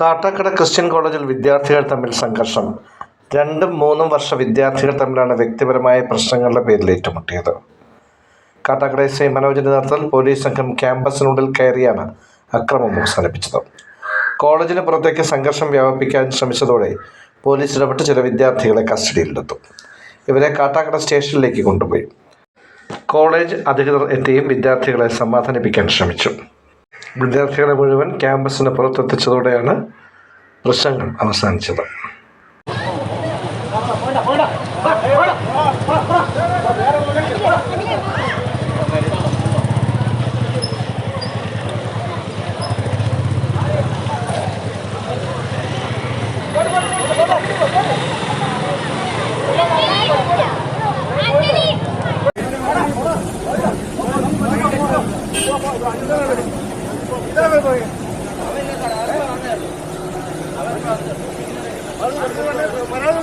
Kattakada Christian കോളേജിൽ വിദ്യാർത്ഥികൾ തമ്മിൽ സംഘർഷം. രണ്ടും മൂന്നും വർഷ വിദ്യാർത്ഥികൾ തമ്മിലാണ് വ്യക്തിപരമായ പ്രശ്നങ്ങളുടെ പേരിൽ ഏറ്റുമുട്ടിയത്. കാട്ടാക്കട എസ് ഐ മനോജിന്റെ നേതൃത്വത്തിൽ പോലീസ് സംഘം ക്യാമ്പസിനുള്ളിൽ കയറിയാണ് അക്രമം അവസാനിപ്പിച്ചത്. കോളേജിന് പുറത്തേക്ക് സംഘർഷം വ്യാപിപ്പിക്കാൻ ശ്രമിച്ചതോടെ പോലീസ് ഇടപെട്ട് ചില വിദ്യാർത്ഥികളെ കസ്റ്റഡിയിലെടുത്തു. ഇവരെ കാട്ടാക്കട സ്റ്റേഷനിലേക്ക് കൊണ്ടുപോയി. കോളേജ് അധികൃതർ എത്തിയും വിദ്യാർത്ഥികളെ സമാധാനിപ്പിക്കാൻ ശ്രമിച്ചു. വിദ്യാർത്ഥികളെ മുഴുവൻ ക്യാമ്പസിന് പുറത്തെത്തിച്ചതോടെയാണ് പ്രശ്നങ്ങൾ അവസാനിച്ചത്. வராது